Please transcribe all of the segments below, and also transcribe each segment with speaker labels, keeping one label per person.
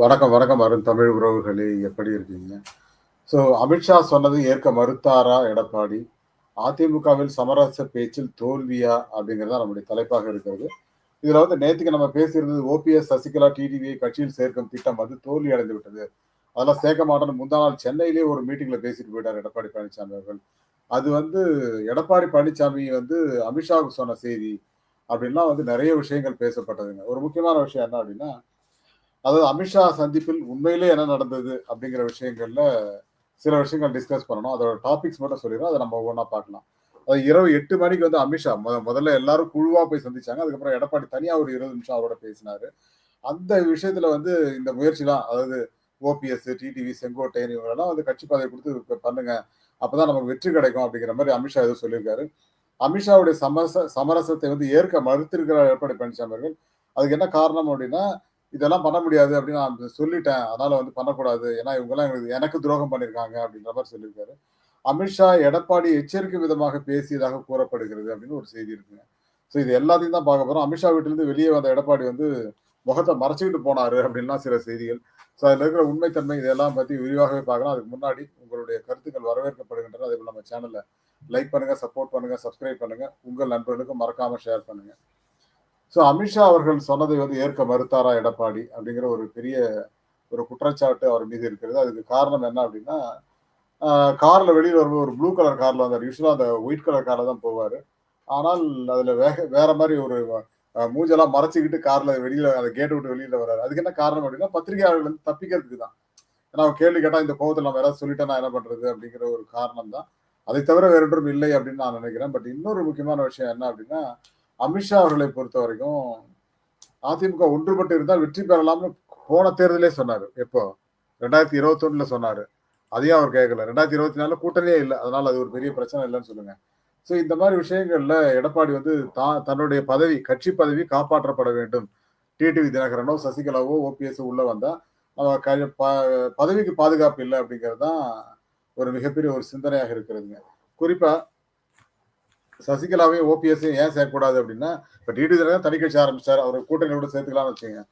Speaker 1: வணக்கம் வணக்கம் அருண். தமிழ் உறவுகளே எப்படி இருக்கீங்க? ஸோ அமித்ஷா சொன்னது ஏற்க மறுத்தாரா எடப்பாடி? அதிமுகவில் சமரச பேச்சில் தோல்வியா அப்படிங்கிறதா நம்முடைய தலைப்பாக இருக்கிறது. இதுல வந்து நேற்றுக்கு நம்ம பேசியிருந்தது ஓபிஎஸ் சசிகலா டிடிவியை கட்சியில் சேர்க்கும் திட்டம் வந்து தோல்வி அடைந்து விட்டது. அதெல்லாம் சேர்க்க மாட்டேன்னு முந்தா நாள் சென்னையிலேயே ஒரு மீட்டிங்ல பேசிட்டு போயிட்டார் எடப்பாடி பழனிசாமி அவர்கள். அது வந்து எடப்பாடி பழனிசாமி வந்து அமித்ஷாவுக்கு சொன்ன செய்தி அப்படின்லாம் வந்து நிறைய விஷயங்கள் பேசப்பட்டதுங்க. ஒரு முக்கியமான விஷயம் என்ன அப்படின்னா அதாவது அமித்ஷா சந்திப்பில் உண்மையிலே என்ன நடந்தது அப்படிங்கிற விஷயங்கள்ல சில விஷயங்கள் டிஸ்கஸ் பண்ணணும். அதோட டாபிக்ஸ் மட்டும் சொல்லிடுறோம் அதை நம்ம ஒவ்வொன்றா பார்க்கலாம். அது இரவு எட்டு மணிக்கு வந்து அமித்ஷா முத முதல்ல எல்லாரும் குழுவா போய் சந்திச்சாங்க. அதுக்கப்புறம் எடப்பாடி தனியா ஒரு இருபது நிமிஷம் அவரோட பேசினாரு. அந்த விஷயத்துல வந்து இந்த முயற்சிலாம் அதாவது ஓபிஎஸ் டிடிவி செங்கோட்டையன் இவங்களெல்லாம் வந்து கட்சி பதவி கொடுத்து பண்ணுங்க. அப்பதான் நமக்கு வெற்றி கிடைக்கும் அப்படிங்கிற மாதிரி அமித்ஷா ஏதோ சொல்லியிருக்காரு. அமித்ஷாவுடைய சமரச சமரசத்தை வந்து ஏற்க மறுத்திருக்கிறார் எடப்பாடி பழனிசாமி அவர்கள். அதுக்கு என்ன காரணம் அப்படின்னா இதெல்லாம் பண்ண முடியாது அப்படின்னு நான் சொல்லிட்டேன். அதனால வந்து பண்ணக்கூடாது. ஏன்னா இவங்கெல்லாம் எங்களுக்கு எனக்கு துரோகம் பண்ணியிருக்காங்க அப்படின்ற மாதிரி சொல்லியிருக்காரு. அமித்ஷா எடப்பாடி எச்சரிக்கை விதமாக பேசியதாக கூறப்படுகிறது அப்படின்னு ஒரு செய்தி இருக்குங்க. ஸோ இது எல்லாத்தையும் தான் பார்க்க போகிறோம் அமித்ஷா வீட்டிலேருந்து வெளியே வந்த எடப்பாடி வந்து முகத்தை மறைச்சிக்கிட்டு போனாரு அப்படின்லாம் சில செய்திகள். ஸோ அதில் இருக்கிற உண்மைத்தன்மை இதெல்லாம் பற்றி விரிவாகவே பார்க்கலாம். அதுக்கு முன்னாடி உங்களுடைய கருத்துக்கள் வரவேற்கப்படுகின்றன. அதே போல் நம்ம சேனலை லைக் பண்ணுங்கள் சப்போர்ட் பண்ணுங்கள் சப்ஸ்கிரைப் பண்ணுங்கள் உங்கள் நண்பர்களுக்கும் மறக்காமல் ஷேர் பண்ணுங்கள் ஸோ அமித்ஷா அவர்கள் சொன்னதை வந்து ஏற்க மறுத்தாரா எடப்பாடி அப்படிங்கிற ஒரு பெரிய ஒரு குற்றச்சாட்டு அவர் மீது இருக்கிறது. அதுக்கு காரணம் என்ன அப்படின்னா காரில் வெளியில் வரும்போது ஒரு ப்ளூ கலர் காரில் வந்தார். யூஸ்வலாக அந்த ஒயிட் கலர் காரில் தான் போவார். ஆனால் அதில் வேக வேற மாதிரி ஒரு மூஞ்செல்லாம் மறைச்சிக்கிட்டு கார்ல வெளியில அந்த கேட் விட்டு வெளியில வர்றாரு. அதுக்கு என்ன காரணம் அப்படின்னா பத்திரிகையாளர்கள் வந்து தப்பிக்கிறதுக்கு தான் ஏன்னா அவன் கேள்வி கேட்டா இந்த கோவத்தில் நம்ம யாராவது சொல்லிட்டா நான் என்ன பண்றது அப்படிங்கிற ஒரு காரணம் தான் அதை தவிர வேற ஒன்றும் இல்லை அப்படின்னு நான் நினைக்கிறேன். பட் இன்னொரு முக்கியமான விஷயம் என்ன அப்படின்னா அமித்ஷா அவர்களை பொறுத்த வரைக்கும் அதிமுக ஒன்றுபட்டு இருந்தால் வெற்றி பெறலாம்னு போன தேர்தலே சொன்னாரு. எப்போ? ரெண்டாயிரத்தி இருபத்தி ஒண்ணுல சொன்னாரு. அதையும் அவர் கேட்கல ரெண்டாயிரத்தி இருபத்தி நாலுல கூட்டணியே இல்லை. அதனால அது ஒரு பெரிய பிரச்சனை இல்லைன்னு சொல்லுங்க. ஸோ இந்த மாதிரி விஷயங்கள்ல எடப்பாடி வந்து தான் தன்னுடைய பதவி கட்சி பதவி காப்பாற்றப்பட வேண்டும். டிடிவி தினகரனோ சசிகலாவோ ஓபிஎஸ் உள்ள வந்தா நம்ம பதவிக்கு பாதுகாப்பு இல்லை அப்படிங்கிறது தான் ஒரு மிகப்பெரிய ஒரு சிந்தனையாக இருக்கிறதுங்க. குறிப்பா சசிகலாவையும் ஓபிஎஸ்ஸையும் ஏன் சேர்க்கக்கூடாது அப்படின்னா இப்போ டிடி தினகரன் தனி கட்சி ஆரம்பிச்சார். அவர் கூட்டணியோட சேர்த்துக்கலாம்னு வச்சுங்க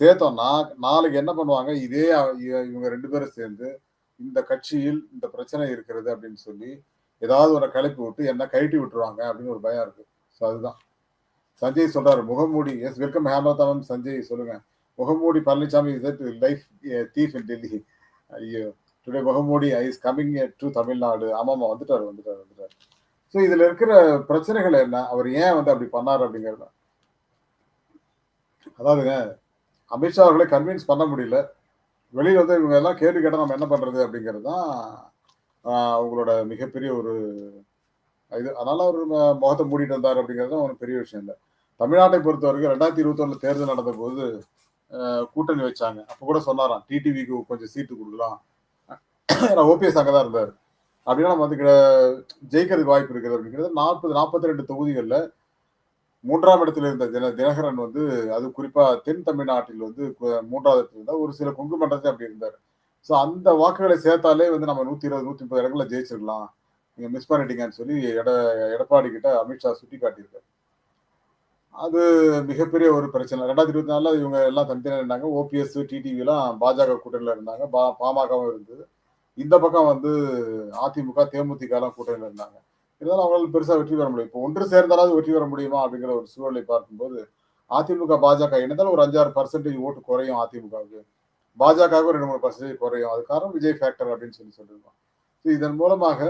Speaker 1: சேர்த்தோம்னா நாளைக்கு என்ன பண்ணுவாங்க? இதே இவங்க ரெண்டு பேரும் சேர்ந்து இந்த கட்சியில் இந்த பிரச்சனை இருக்கிறது அப்படின்னு சொல்லி ஏதாவது ஒரு கிளப்பி விட்டு என்ன கழட்டி விட்டுருவாங்க அப்படின்னு ஒரு பயம் இருக்கு. ஸோ அதுதான். சஞ்சய் சொல்றாரு முகமூடி எஸ் வெல்கம் ஹேமதாமம். சஞ்சய் சொல்லுங்க. முகமூடி Palaniswami is life thief in Delhi ஐயோ டுடே முகமூடி ஐஸ் கமிங் டு தமிழ்நாடு ஆமாமா வந்துட்டாரு வந்துட்டாரு வந்துட்டாரு. ஸோ இதுல இருக்கிற பிரச்சனைகள் என்ன? அவர் ஏன் வந்து அப்படி பண்ணார் அப்படிங்கிறத. அதாவதுங்க அமித்ஷா அவர்களை கன்வின்ஸ் பண்ண முடியல. வெளியில் வந்து இவங்க எல்லாம் கேள்வி கேட்டால் நம்ம என்ன பண்ணுறது அப்படிங்கிறது தான் அவங்களோட மிகப்பெரிய ஒரு இது. அதனால அவர் முகத்தை மூடிட்டு வந்தார் அப்படிங்கிறது தான் ஒரு பெரிய விஷயம் இல்லை. தமிழ்நாட்டை பொறுத்த வரைக்கும் ரெண்டாயிரத்தி இருபத்தொன்னு தேர்தல் நடந்த போது கூட்டணி வச்சாங்க. அப்போ கூட சொன்னாராம் டிடிவிக்கு கொஞ்சம் சீட்டு கொடுக்கலாம். ஏன்னா ஓபிஎஸ் அங்கே தான் இருந்தார். அப்படின்னா நம்ம வந்து ஜெயிக்கிறதுக்கு வாய்ப்பு இருக்குது அப்படிங்கிறது நாற்பது நாற்பத்தி ரெண்டு தொகுதிகளில் மூன்றாம் இடத்துல இருந்த தின தினகரன் வந்து அது குறிப்பாக தென் தமிழ்நாட்டில் வந்து மூன்றாவது இடத்துல இருந்தால் ஒரு சில கொங்கு மண்டலத்தில் அப்படி இருந்தார். ஸோ அந்த வாக்குகளை சேர்த்தாலே வந்து நம்ம நூற்றி இருபது நூற்றி முப்பது இடங்களில் ஜெயிச்சிருக்கலாம் நீங்கள் மிஸ் பண்ணிட்டீங்கன்னு சொல்லி எட எடப்பாடி கிட்ட அமித்ஷா சுட்டி காட்டியிருக்காரு அது மிகப்பெரிய ஒரு பிரச்சனை. ரெண்டாயிரத்தி இருபத்தி நாலில் இவங்க எல்லாம் தனித்தனியாக இருந்தாங்க. ஓபிஎஸ் டிடிவிலாம் பாஜக கூட்டணியில் இருந்தாங்க. பா பாமகவும் இருந்தது. இந்த பக்கம் வந்து அதிமுக தேமுதிகலாம் கூட்டணியில் இருந்தாங்க. இருந்தாலும் அவங்களால பெருசாக வெற்றி பெற முடியும் இப்போ ஒன்று சேர்ந்தாலாவது வெற்றி பெற முடியுமா அப்படிங்கிற ஒரு சூழலை பார்க்கும்போது அதிமுக பாஜக இணைந்தாலும் ஒரு அஞ்சாறு பர்சன்டேஜ் ஓட்டு குறையும் அதிமுகவுக்கு. பாஜகவுக்கு ரெண்டு மூணு பர்சன்டேஜ் குறையும். அது காரணம் விஜய் ஃபேக்டர் அப்படின்னு சொல்லி சொல்லியிருக்கோம். இதன் மூலமாக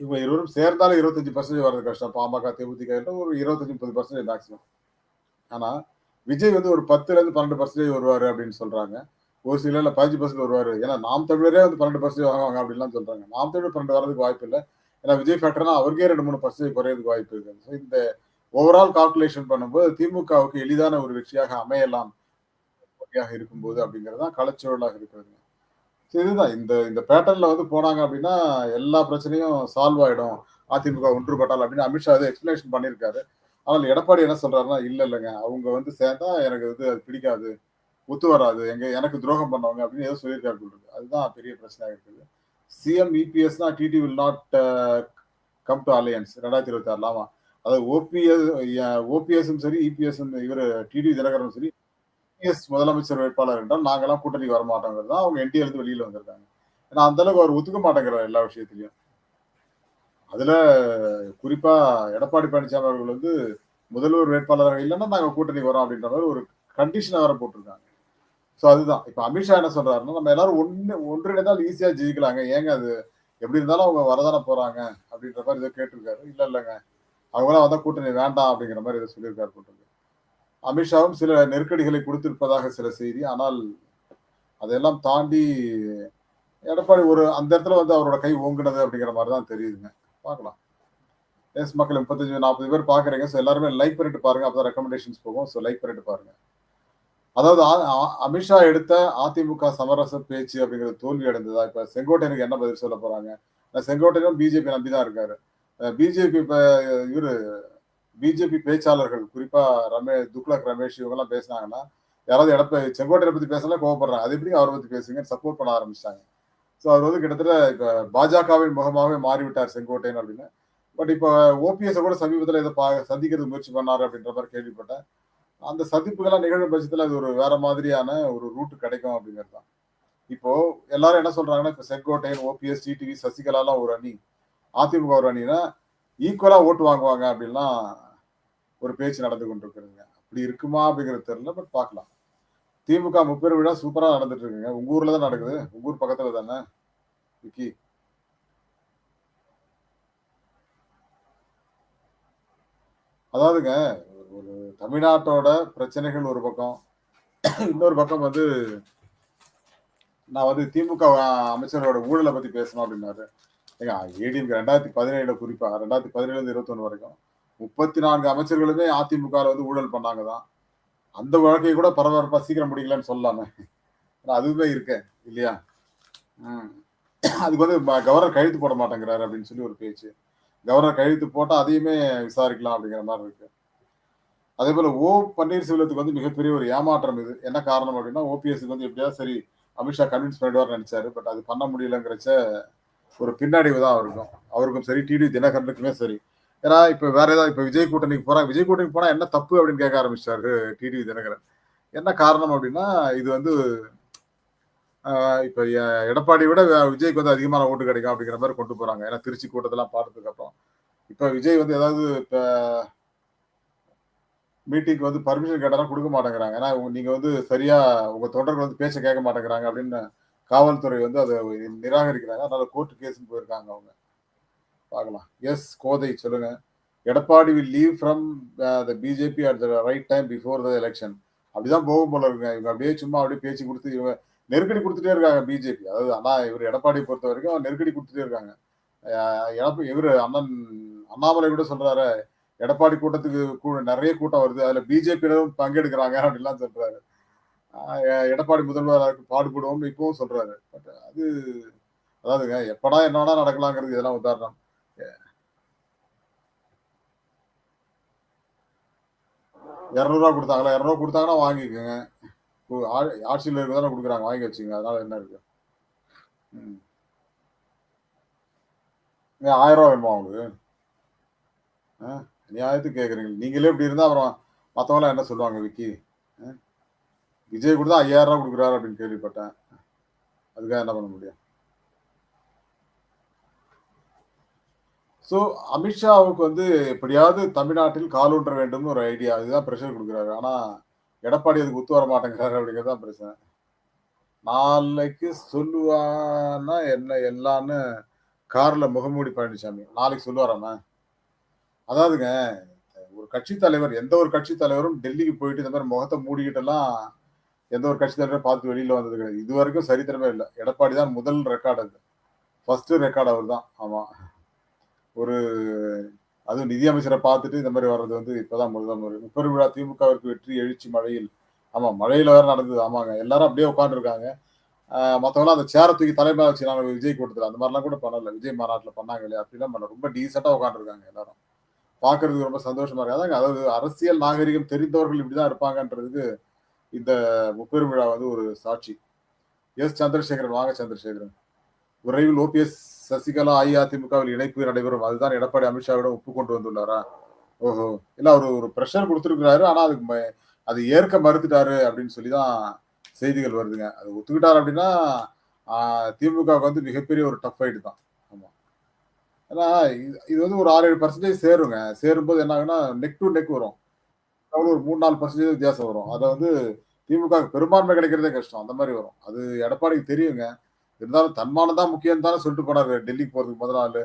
Speaker 1: இவங்க இருவரும் சேர்ந்தாலும் இருபத்தஞ்சு பர்சன்டேஜ் வர்றது கஷ்டம். பாமக தேமுதிக ஒரு இருபத்தஞ்சு முப்பது பர்சன்டேஜ் மேக்ஸிமம் ஆனால் விஜய் வந்து ஒரு பத்துலேருந்து பன்னெண்டு பர்சன்டேஜ் வருவார் அப்படின்னு சொல்கிறாங்க ஒரு சில இல்லை பதினஞ்சு பர்சன்ட் வருவார். ஏன்னா நாம் தமிழரே வந்து பன்னெண்டு பர்சன்டேஜ் வாங்குவாங்க அப்படின்லாம் சொல்கிறாங்க நாம் தமிழர் பன்னெண்டு வரதுக்கு வாய்ப்பு இல்லை. ஏன்னா விஜய் ஃபேக்டர்னா அவருக்கே ரெண்டு மூணு பர்சன்டேஜ் குறையிறதுக்கு வாய்ப்பு இருக்குது ஸோ இந்த ஓவரால் கால்குலேஷன் பண்ணும்போது திமுகவுக்கு எளிதான ஒரு வெற்றியாக அமையலாம் இருக்கும்போது அப்படிங்கிறது தான் களச்சூழலாக இருக்கிறது. இதுதான். இந்த இந்த பேட்டர்ல வந்து போனாங்க அப்படின்னா எல்லா பிரச்சனையும் சால்வ் ஆயிடும். அதிமுக ஒன்றுபட்டால் அப்படின்னு அமித்ஷா அது எக்ஸ்பிளேஷன் பண்ணியிருக்காரு. ஆனால் எடப்பாடி என்ன சொல்றாருன்னா இல்லை இல்லைங்க. அவங்க வந்து சேர்ந்தா எனக்கு வந்து அது பிடிக்காது. ஒத்து வராது. எங்க எனக்கு துரோகம் பண்ணவங்க அப்படின்னு ஏதோ சொல்லியிருக்காரு அதுதான் பெரிய பிரச்சனையாக இருக்குது. CM இபிஎஸ்னா TT will not come to alliance ரெண்டாயிரத்தி இருபத்தி ஆறுலாமா அதாவது ஓபிஎஸ் ஓபிஎஸும் சரி இபிஎஸும் இவர் டிடி தினகரனும் சரி எஸ் முதலமைச்சர் வேட்பாளர் என்றால் நாங்கெல்லாம் கூட்டணி வர மாட்டோங்கிறது தான் அவங்க என்டிஏ இருந்து வெளியில வந்திருக்காங்க. ஏன்னா அந்த அளவுக்கு அவர் ஒத்துக்க மாட்டேங்கிறார் எல்லா விஷயத்திலையும். அதுல குறிப்பா எடப்பாடி பழனிசாமி அவர்கள் வந்து முதல்வர் வேட்பாளராக இல்லைன்னா நாங்க கூட்டணி வரோம் அப்படின்ற மாதிரி ஒரு கண்டிஷனை வேற போட்டிருக்காங்க. ஸோ அதுதான். இப்போ அமித்ஷா என்ன சொல்றாருன்னா நம்ம எல்லாரும் ஒன்று ஒன்றிணைந்தால் ஈஸியா ஜெயிக்கலாங்க. ஏங்க அது? எப்படி இருந்தாலும் அவங்க வரதானே போறாங்க அப்படின்ற மாதிரி இதை கேட்டிருக்காரு. இல்லை இல்லைங்க. அவங்களாம் வந்தால் கூட்டணி வேண்டாம் அப்படிங்கிற மாதிரி இதை சொல்லியிருக்காரு போட்டிருக்கு. அமித்ஷாவும் சில நெருக்கடிகளை கொடுத்திருப்பதாக சில செய்தி. ஆனால் அதையெல்லாம் தாண்டி எடப்பாடி ஒரு அந்த இடத்துல வந்து அவரோட கை ஓங்குனது அப்படிங்கிற மாதிரி தான் தெரியுதுங்க. பார்க்கலாம். எஸ் மக்கள் முப்பத்தஞ்சு நாற்பது பேர் பார்க்குறீங்க. ஸோ எல்லாருமே லைக் பண்ணிட்டு பாருங்க. அப்போ ரெக்கமெண்டேஷன்ஸ் போகும். ஸோ லைக் பண்ணிட்டு பாருங்க. அதாவது அமித்ஷா எடுத்த அதிமுக சமரச பேச்சு அப்படிங்கிறது தோல்வி அடைந்ததா? இப்போ செங்கோட்டையனுக்கு என்ன பதில் சொல்ல போறாங்க? செங்கோட்டையனும் பிஜேபி நம்பி தான் இருக்காரு பிஜேபி இப்போ இவரு பிஜேபி பேச்சாளர்கள் குறிப்பா ரமேஷ் துக்ளக் ரமேஷ் இவங்க எல்லாம் பேசினாங்கன்னா யாராவது இடப்ப செங்கோட்டையை பத்தி பேசலாம் கோவப்படுறாங்க. அது எப்படி அவரை பத்தி பேசுங்க சப்போர்ட் பண்ண ஆரம்பிச்சிட்டாங்க. ஸோ அவர் வந்து கிட்டத்தட்ட இப்ப பாஜகவின் முகமாகவே மாறிவிட்டார் செங்கோட்டையன் அப்படின்னு. பட் இப்போ ஓபிஎஸ் கூட சமீபத்தில் இதை பா சந்திக்கிறது முயற்சி பண்ணார் அப்படின்ற மாதிரி கேள்விப்பட்டேன். அந்த சந்திப்புகள்லாம் நிகழும் பட்சத்தில் அது ஒரு வேற மாதிரியான ஒரு ரூட் கிடைக்கும் அப்படிங்கிறது தான். இப்போ எல்லாரும் என்ன சொல்றாங்கன்னா இப்போ செங்கோட்டையன் ஓபிஎஸ் டிடிவி சசிகலாலாம் ஒரு அணி அதிமுக ஒரு அணினா ஈக்குவலா ஓட்டு வாங்குவாங்க அப்படின்லாம் ஒரு பேச்சு நடந்து கொண்டிருக்குதுங்க. அப்படி இருக்குமா அப்படிங்கிறது தெரியல பட் பார்க்கலாம். திமுக முப்பெரும் விழா சூப்பராக நடந்துட்டு இருக்குங்க உங்க ஊர்ல தான் நடக்குது? உங்க ஊர் பக்கத்துல தானே? விக்கி. அதாவதுங்க ஒரு தமிழ்நாட்டோட பிரச்சனைகள் ஒரு பக்கம். இன்னொரு பக்கம் வந்து நான் வந்து திமுக அமைச்சரோட ஊழலை பத்தி பேசணும் அப்படின்னாரு. ஏங்க ஏடிஎம்கே ரெண்டாயிரத்தி பதினேழுல குறிப்பா ரெண்டாயிரத்தி பதினேழுல இருந்து இருபத்தொன்னு வரைக்கும் முப்பத்தி நான்கு அமைச்சர்களுமே அதிமுக வந்து ஊழல் பண்ணாங்க தான் அந்த வழக்கை கூட பரபரப்பா சீக்கிரம் முடிக்கலன்னு சொல்லலாமே அதுவுமே இருக்கு இல்லையா? அதுக்கு வந்து கவர்னர் கழுத்து போட மாட்டேங்கிறாரு அப்படின்னு சொல்லி ஒரு பேச்சு. கவர்னர் கழுத்து போட்டால் அதையுமே விசாரிக்கலாம் அப்படிங்கிற மாதிரி இருக்கு. அதே போல ஓ பன்னீர்செல்வத்துக்கு வந்து மிகப்பெரிய ஒரு ஏமாற்றம் இது. என்ன காரணம் அப்படின்னா ஓபிஎஸ்க்கு வந்து எப்படியாவது சரி அமித்ஷா கன்வின்ஸ் பண்ணிடுவார் நினைச்சாரு. பட் அது பண்ண முடியலங்கிறச்ச ஒரு பின்னடைவு தான் அவருக்கும். அவருக்கும் சரி டிடி தினகரனுக்குமே சரி. ஏன்னா இப்போ வேற ஏதாவது இப்போ விஜய் கூட்டணிக்கு போகிறாங்க விஜய் கூட்டணிக்கு போனால் என்ன தப்பு அப்படின்னு கேட்க ஆரம்பிச்சாரு டிடிவி தினகரன். என்ன காரணம் அப்படின்னா இது வந்து இப்போ எடப்பாடி விட விஜய்க்கு வந்து அதிகமான ஓட்டு கிடைக்கும் அப்படிங்கிற மாதிரி கொண்டு போகிறாங்க ஏன்னா திருச்சி கூட்டத்தெல்லாம் பார்த்ததுக்கு அப்புறம். இப்போ விஜய் வந்து ஏதாவது இப்போ மீட்டிங்க்கு வந்து பர்மிஷன் கேட்டாலும் கொடுக்க மாட்டேங்கிறாங்க. ஏன்னா நீங்கள் வந்து சரியாக உங்கள் தொண்டர்கள் வந்து பேச்ச கேட்க மாட்டேங்கிறாங்க அப்படின்னு காவல்துறை வந்து அதை நிராகரிக்கிறாங்க. அதனால கோர்ட்டு கேஸ் போயிருக்காங்க அவங்க. பார்க்கலாம். எஸ் கோதை சொல்லுங்க. Edappadi will leave from the BJP at the right time before the election அப்படிதான் போகும் போல இருக்குங்க. இவங்க அப்படியே சும்மா அப்படியே பேச்சு கொடுத்து இவங்க நெருக்கடி கொடுத்துட்டே இருக்காங்க பிஜேபி அதாவது அண்ணா இவர் எடப்பாடி பொறுத்த வரைக்கும் நெருக்கடி கொடுத்துட்டே இருக்காங்க. இவர் அண்ணன் அண்ணாமலை கூட சொல்றாரு எடப்பாடி கூட்டத்துக்கு நிறைய கூட்டம் வருது. அதுல பிஜேபியினரும் பங்கெடுக்கிறாங்க அப்படின்லாம் சொல்றாரு. எடப்பாடி முதல்வராக பாடுபடுவோம் இப்பவும் சொல்றாரு. பட் அது அதாவதுங்க எப்படா என்னடா நடக்கலாங்கிறது இதெல்லாம் உதாரணம். இரநூறுவா கொடுத்தாங்களா இரநூறுவா கொடுத்தாங்கன்னா வாங்கிக்கோங்க. ஆட்சியில் இருக்க தானே கொடுக்குறாங்க வாங்கி வச்சுங்க. அதனால என்ன இருக்கு? ஆயிரம் ரூபா வேணுமா அவங்களுக்கு நியாயத்துக்கு கேட்குறீங்க நீங்களே இப்படி இருந்தால் அப்புறம் மற்றவங்களாம் என்ன சொல்லுவாங்க விக்கி? விஜய் கொடுத்தா ஐயாயிரம் ரூபா கொடுக்குறாரு அப்படின்னு கேள்விப்பட்டேன். அதுக்காக என்ன பண்ண முடியும்? ஸோ அமித்ஷாவுக்கு வந்து எப்படியாவது தமிழ்நாட்டில் காலூன்ற வேண்டும்னு ஒரு ஐடியா அதுதான் ப்ரெஷர் கொடுக்குறாரு. ஆனால் எடப்பாடி அதுக்கு ஒத்து வர மாட்டேங்கிறாரு அப்படிங்கிறது தான் பிரச்சனை. நாளைக்கு சொல்லுவான்னா என்ன எல்லான்னு காரில் முகமூடி பழனிசாமி நாளைக்கு சொல்லுவாராமா? அதாவதுங்க ஒரு கட்சி தலைவர் எந்த ஒரு கட்சி தலைவரும் டெல்லிக்கு போயிட்டு இந்த மாதிரி முகத்தை மூடிக்கிட்டெல்லாம் எந்த ஒரு கட்சி தலைவரும் பார்த்து வெளியில் வந்தது கிடையாது. இது வரைக்கும் சரித்திரமே இல்லை. எடப்பாடி தான் முதல் ரெக்கார்டு அது. ஃபர்ஸ்ட் ரெக்கார்டு அவர் தான் ஆமாம் ஒரு அதுவும் நிதியமைச்சரை பார்த்துட்டு இந்த மாதிரி வர்றது வந்து இப்போதான் முதல் முறை முப்பெரும் விழா திமுகவிற்கு வெற்றி எழுச்சி மழையில். ஆமாம் மழையில் வேற நடந்தது. ஆமாங்க. எல்லாரும் அப்படியே உட்காந்துருக்காங்க மற்றவங்களாம் அந்த சேரை தூக்கி தலைமையாக வச்சு நாங்கள் விஜய் கூட்டத்தில் அந்த மாதிரிலாம் கூட பண்ணல. விஜய் மாநாட்டில் பண்ணாங்க இல்லையா? அப்படிலாம் பண்ணல. ரொம்ப டீசெண்டாக உட்காந்துருக்காங்க எல்லாரும். பார்க்கறதுக்கு ரொம்ப சந்தோஷமா இருக்கு. அதாங்க அதாவது அரசியல் நாகரிகம் தெரிந்தவர்கள் இப்படிதான் இருப்பாங்கன்றதுக்கு இந்த முப்பெரும் விழா வந்து ஒரு சாட்சி. எஸ். சந்திரசேகரன் வாங்க சந்திரசேகரன். விரைவில் ஓபிஎஸ் சசிகலா அஇஅதிமுகவில் இணைப்பு நடைபெறும். அதுதான் எடப்பாடி அமித்ஷாவிடம் ஒப்புக்கொண்டு வந்துள்ளாரா? ஓஹோ. இல்ல அவர் ஒரு ப்ரெஷர் கொடுத்துருக்கிறாரு. ஆனா அதுக்கு ம- அது ஏற்க மறுத்துட்டாரு அப்படின்னு சொல்லி தான் செய்திகள் வருதுங்க. அது ஒத்துக்கிட்டாரு அப்படின்னா திமுகவுக்கு வந்து மிகப்பெரிய ஒரு டஃப் ஃபைட் தான். ஆமா. ஏன்னா இது இது வந்து ஒரு ஆறு ஏழு பர்சன்டேஜ் சேருங்க. சேரும்போது என்ன ஆகுன்னா நெக் டு நெக் வரும். அவ்வளோ ஒரு மூணு நாலு பர்சன்டேஜ் வித்தியாசம் வரும். அதை வந்து திமுக பெரும்பான்மை கிடைக்கிறதே கஷ்டம். அந்த மாதிரி வரும். அது எடப்பாடிக்கு தெரியுங்க. இருந்தாலும் தன்மானம் தான் முக்கியம் தானே சொல்லிட்டு போனாரு. டெல்லிக்கு போறதுக்கு முதல் நாள்.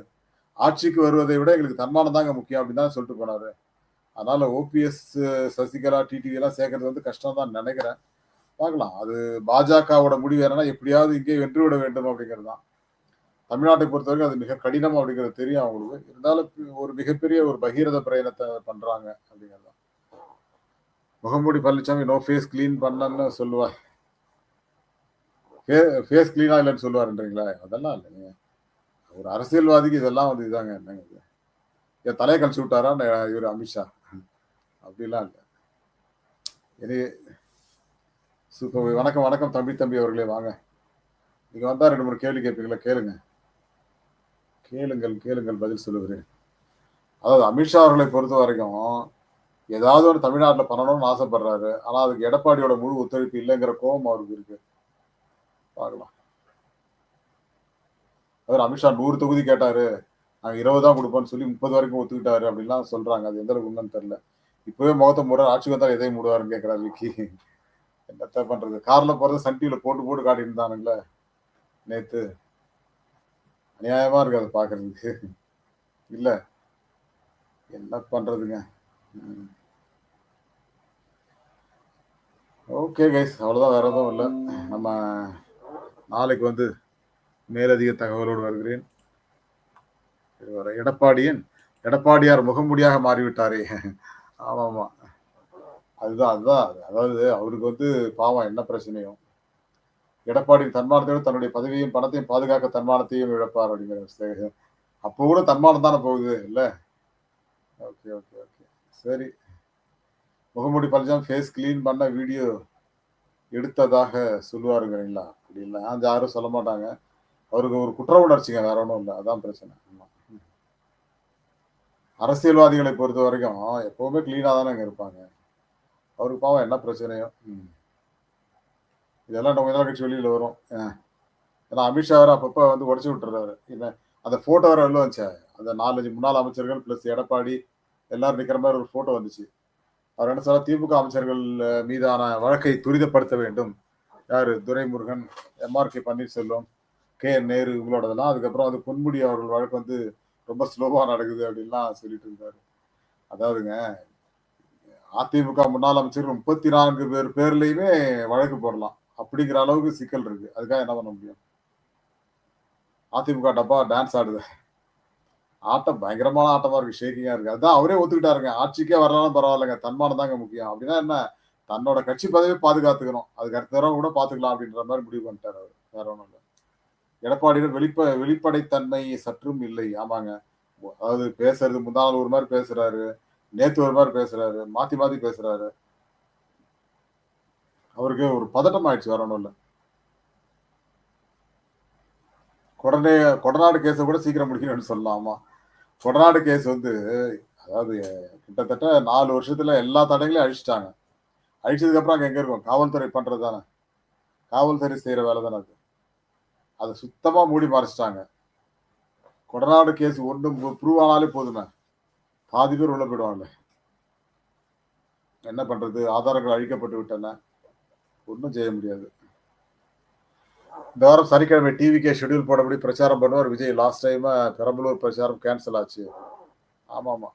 Speaker 1: ஆட்சிக்கு வருவதை விட எங்களுக்கு தன்மானம் தாங்க முக்கியம் அப்படின்னு தானே சொல்லிட்டு போனாரு. அதனால ஓபிஎஸ் சசிகலா டிடிவி எல்லாம் சேர்க்கறது வந்து கஷ்டம் தான் நினைக்கிறேன். பார்க்கலாம். அது பாஜகவோட முடிவு என்னன்னா எப்படியாவது இங்கே வென்று விட வேண்டும் அப்படிங்கிறது தான். தமிழ்நாட்டை பொறுத்தவரைக்கும் அது மிக கடினம் அப்படிங்கிறது தெரியும் அவங்களுக்கு. இருந்தாலும் ஒரு மிகப்பெரிய ஒரு பகீரத பிரயணத்தை பண்றாங்க அப்படிங்கிறது தான். முகமூடி பழனிசாமி நோ ஃபேஸ் க்ளீன் பண்ணன்னு சொல்லுவார். ஃபேஸ் கிளீனா இல்லைன்னு சொல்லுவாருன்றீங்களா அதெல்லாம் இல்லைங்க. ஒரு அரசியல்வாதிக்கு இதெல்லாம் வந்து இதாங்க என்னங்க இது? என் தலையை கழிச்சு விட்டாரா இவர் அமித்ஷா? அப்படிலாம் இல்லை. இனி சூப்பர் வணக்கம் வணக்கம் தம்பி தம்பி அவர்களே வாங்க. நீங்கள் வந்தால் ரெண்டு மூணு கேள்வி கேட்பீங்களா? கேளுங்க. கேளுங்கள் கேளுங்கள் பதில் சொல்லுகிறேன். அதாவது அமித்ஷா அவர்களை பொறுத்த வரைக்கும் ஏதாவது ஒரு தமிழ்நாட்டில் பண்ணணும்னு ஆசைப்படுறாரு ஆனால் அதுக்கு எடப்பாடியோட முழு ஒத்துழைப்பு இல்லைங்கிற கோபம் அவருக்கு இருக்குது பார்க்கலாம் அவர் அமித்ஷா நூறு தொகுதி கேட்டாரு. நாங்க இருபது தான் கொடுப்போம்னு சொல்லி முப்பது வரைக்கும் ஒத்துக்கிட்டாரு அப்படின்லாம் சொல்றாங்க. அது எந்த அளவுக்கு உண்மைன்னு தெரியல. இப்பவே முகத்தை மூட ஆட்சிக்கு வந்தாலும் எதையும் மூடுவாருன்னு கேட்கிறாரு விக்கி. என்னத்த பண்றது? கார்ல போறது சன் டிவில போட்டு போட்டு காட்டியிருந்தானுங்களே நேத்து. அநியாயமா இருக்கு அதை பாக்குறதுக்கு. இல்ல. என்ன பண்றதுங்க? ஓகே கைஸ் அவ்வளவுதான். வேற எதுவும் இல்லை. நம்ம நாளைக்கு வந்து மேலதிக தகவலோடு வருகிறேன். எடப்பாடியின் எடப்பாடியார் முகமுடியாக மாறிவிட்டாரே. ஆமா ஆமா அதுதான் அதுதான். அதாவது அவருக்கு வந்து பாவம் என்ன பிரச்சனையும். எடப்பாடியின் தன்மானத்தோடு தன்னுடைய பதவியும் பணத்தையும் பாதுகாக்க தன்மானத்தையும் இழப்பார் அப்படிங்கிற அப்போ கூட தன்மானம் தானே போகுது இல்லை? Okay okay okay. சரி. முகமூடி பழனிசாமி ஃபேஸ் க்ளீன் பண்ண வீடியோ எடுத்ததாக சொல்லுவாருங்கிறீங்களா? அப்படி இல்லை அது யாரும் சொல்ல மாட்டாங்க. அவருக்கு ஒரு குற்ற உணர்ச்சிங்க வேற ஒன்றும் இல்லை. அதான் பிரச்சனை. அரசியல்வாதிகளை பொறுத்த வரைக்கும் எப்பவுமே கிளீனாக தானே இருப்பாங்க. அவருக்கு பாவம் என்ன பிரச்சனையோ? ம். இதெல்லாம் நம்ம எதிராக கட்சி வெளியில் வரும். ஆ. ஏன்னா அமித்ஷா அவர் அப்பப்போ வந்து உடச்சி விட்டுறாரு. இல்லை அந்த ஃபோட்டோ வேறு வெளில வந்துச்சு. அந்த நாலஞ்சு முன்னாள் அமைச்சர்கள் ப்ளஸ் எடப்பாடி எல்லாரும் நிற்கிற மாதிரி ஒரு ஃபோட்டோ வந்துச்சு. அவர் என்ன திமுக அமைச்சர்கள் மீதான வழக்கை துரிதப்படுத்த வேண்டும். யாரு? Duraimurugan MR K. Panneerselvam K. Nehru இவங்களோடதெல்லாம். அதுக்கப்புறம் வந்து பொன்முடி அவர்கள் வழக்கு வந்து ரொம்ப ஸ்லோவா நடக்குது அப்படின்லாம் சொல்லிட்டு இருந்தாரு. அதாவதுங்க அதிமுக முன்னாள் அமைச்சர்கள் முப்பத்தி நான்கு பேர் பேர்லயுமே வழக்கு போடலாம். அப்படிங்கிற அளவுக்கு சிக்கல் இருக்கு. அதுக்காக என்ன பண்ண முடியும்? அதிமுக டப்பா டான்ஸ் ஆடுது. ஆட்டம் பயங்கரமான ஆட்டமா இருக்கு. ஷேக்கிங்கா இருக்கு. அதான் அவரே ஒத்துக்கிட்டாருங்க. ஆட்சிக்கே வரலாம் பரவாயில்லைங்க. தன்மானம் தாங்க முக்கியம். அப்படின்னா என்ன? தன்னோட கட்சி பதவியை பாதுகாத்துக்கணும். அதுக்கு அடுத்த தடவை கூட பாத்துக்கலாம் அப்படின்ற மாதிரி முடிவு பண்ணிட்டாரு அவர். வேற ஒண்ணும் இல்லை. எடப்பாடியில் வெளிப்ப வெளிப்படைத்தன்மை சற்றும் இல்லை. ஆமாங்க. அதாவது பேசுறது முந்தா நாள் ஒரு மாதிரி பேசுறாரு. நேத்து ஒரு மாதிரி பேசுறாரு. மாத்தி மாத்தி பேசுறாரு. அவருக்கு ஒரு பதட்டம் ஆயிடுச்சு. வேற ஒன்றும் இல்லை. கொடனே கொடநாடு கேஸை கூட சீக்கிரம் முடிக்கணும்னு சொல்லலாமா? கொடநாடு கேஸ் வந்து அதாவது கிட்டத்தட்ட நாலு வருஷத்துல எல்லா தடைகளையும் அழிச்சிட்டாங்க. அழிச்சதுக்கு அப்புறம் அங்க எங்க இருக்கும்? காவல்துறை பண்றது தானே. காவல்துறை செய்கிற வேலை தானே அது. அதை சுத்தமாக மூடி மறைச்சிட்டாங்க. கொடநாடு கேஸ் ஒன்று ப்ரூவ் ஆனாலே போதுமே. பாதி பேர் உள்ள போயிடுவாங்கல்ல என்ன பண்ணுறது ஆதாரங்கள் அழிக்கப்பட்டு விட்டன. ஒன்றும் செய்ய முடியாது. இந்த வாரம் சனிக்கிழமை டிவிக்கே ஷெட்யூல் போடபடி பிரச்சாரம் பண்ணுவார் விஜய். லாஸ்ட் டைம் பெரம்பலூர் பிரச்சாரம் கேன்சல் ஆச்சு. ஆமா ஆமா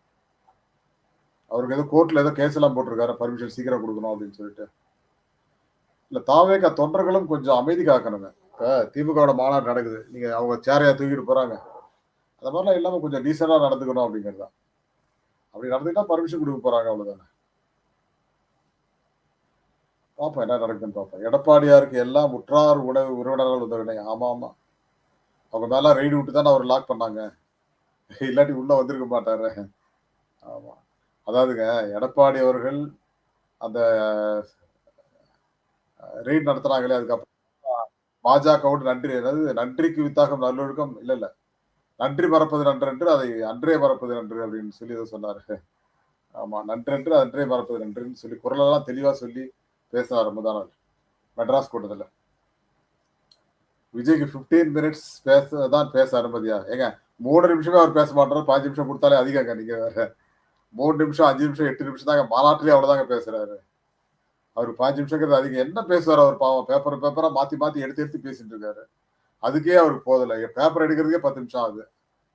Speaker 1: அவருக்கு ஏதோ கோர்ட்ல ஏதோ கேஸ் எல்லாம் போட்டிருக்காரு. பர்மிஷன் சீக்கிரம் கொடுக்கணும் அப்படின்னு சொல்லிட்டு. இல்ல தாவேக தொண்டர்களும் கொஞ்சம் அமைதி காக்கணுங்க. இப்போ திமுகவோட மாநாடு நடக்குது. நீங்க அவங்க சேரையா தூக்கிட்டு போறாங்க. அந்த மாதிரிலாம் இல்லாம கொஞ்சம் டீசெண்டா நடந்துக்கணும் அப்படிங்கிறது தான் அப்படி நடந்துக்கிட்டால் பர்மிஷன் கொடுக்க போறாங்க அவ்வளவுதானே. பார்ப்போம் என்ன நடக்குதுன்னு பார்ப்போம். எடப்பாடியாருக்கு எல்லாம் உற்றார் உணவு உறவினர்கள் உதவினை ஆமா ஆமா. அவங்க மேல ரெய்டு விட்டு தானே அவர் லாக் பண்ணாங்க. இல்லாட்டி உள்ள வந்திருக்க மாட்டாரு. ஆமா. அதாவதுங்க எடப்பாடி அவர்கள் அந்த ரெய்ட் நடத்துறாங்களே அதுக்கப்புறம் பாஜகவோடு நன்றி அதாவது நன்றிக்கு வித்தாகம் நல்லொழுக்கம் இல்ல இல்ல. நன்றி மறப்பது நன்றன்று அதை அன்றே மறப்பது நன்று அப்படின்னு சொல்லி ஏதோ சொன்னாரு. ஆமா நன்றன்று அன்றே மறப்பது நன்றுன்னு சொல்லி குரலெல்லாம் தெளிவா சொல்லி பேசினார் முதல் நாள் மெட்ராஸ் கூட்டத்தில். விஜய்க்கு ஃபிஃப்டீன் மினிட்ஸ் பேச தான் பேச அனுமதியா? ஏங்க மூணு நிமிஷமே அவர் பேச மாட்டாரு பாஞ்சு நிமிஷம் கொடுத்தாலே அதிகங்க நீங்க வேற. மூணு நிமிஷம் அஞ்சு நிமிஷம் எட்டு நிமிஷம் தாங்க மாநாட்டிலே அவ்வளோதாங்க பேசுறாரு. அவர் பாஞ்சு நிமிஷங்கிறது அதிகம். என்ன பேசுவார் அவர் பாவம்? பேப்பர் பேப்பரா மாத்தி மாத்தி எடுத்து எடுத்து பேசிட்டு இருக்காரு. அதுக்கே அவருக்கு போதில்லை பேப்பர் எடுக்கிறதுக்கே பத்து நிமிஷம் ஆகுது.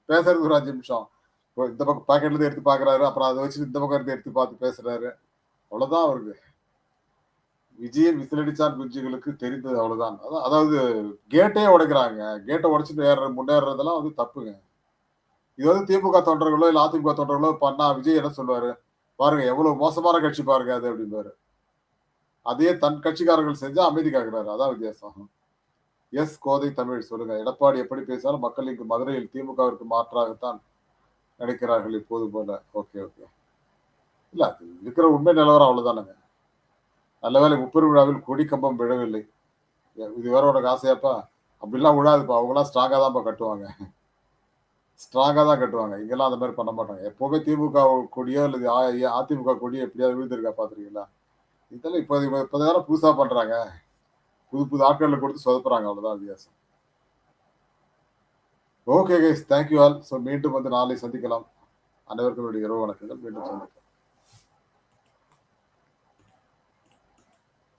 Speaker 1: பேசுறதுக்கு ஒரு அஞ்சு நிமிஷம். இப்போ இந்த பக்கம் பாக்கெட்ல இருந்து எடுத்து பாக்குறாரு. அப்புறம் அதை வச்சு இந்த பக்கம் இருந்து எடுத்து பார்த்து பேசுறாரு. அவ்வளவுதான் அவருக்கு. விஜயன் விசிலடிச்சான் குஞ்சுகளுக்கு தெரிந்தது அவ்வளவுதான். அதான் அதாவது கேட்டே உடைக்கிறாங்க. கேட்டை உடைச்சிட்டு ஏற முன்னேறதெல்லாம் வந்து தப்புங்க. இது வந்து திமுக தொண்டர்களோ இல்ல அதிமுக தொண்டர்களோ பண்ணா விஜய் என்ன சொல்லுவாரு? பாருங்க எவ்வளவு மோசமான கட்சி பாருங்க அது அப்படிம்பாரு. அதே தன் கட்சிக்காரர்கள் செஞ்சா அமைதி காக்குறாரு. அதான் வித்தியாசம். எஸ் கோதை தமிழ் சொல்லுங்க. எடப்பாடி எப்படி பேசினாலும் மக்கள் இங்கு மதுரையில் திமுகவிற்கு மாற்றாகத்தான் நினைக்கிறார்கள் இப்போது போல. Okay okay. இல்ல இருக்கிற உண்மை நிலவரம் அவ்வளவுதானுங்க. நல்ல வேலை முப்பெரு விழாவில் கொடி கம்பம் விழவில்லை. இது வேற உனக்கு ஆசையாப்பா? அப்படிலாம் விழாதுப்பா. அவங்களாம் ஸ்ட்ராங்காக தான்ப்பா கட்டுவாங்க. ஸ்ட்ராங்காக தான் கட்டுவாங்க. இங்கெல்லாம் அந்த மாதிரி பண்ண மாட்டாங்க. எப்போவுமே திமுக கொடியோ அல்லது அதிமுக கொடியோ எப்படியாவது விழுந்திருக்கா பார்த்துருக்கீங்களா? இதெல்லாம் இப்போ நேரம் புதுசாக பண்ணுறாங்க புது புது ஆட்களில் கொடுத்து சொதப்புறாங்க. அவ்வளோதான் வித்தியாசம். Okay guys thank you all so மீண்டும் வந்து நாளை சந்திக்கலாம். அனைவருக்கும் என்னுடைய இரவு வணக்கங்கள். மீண்டும் சந்திக்கலாம்.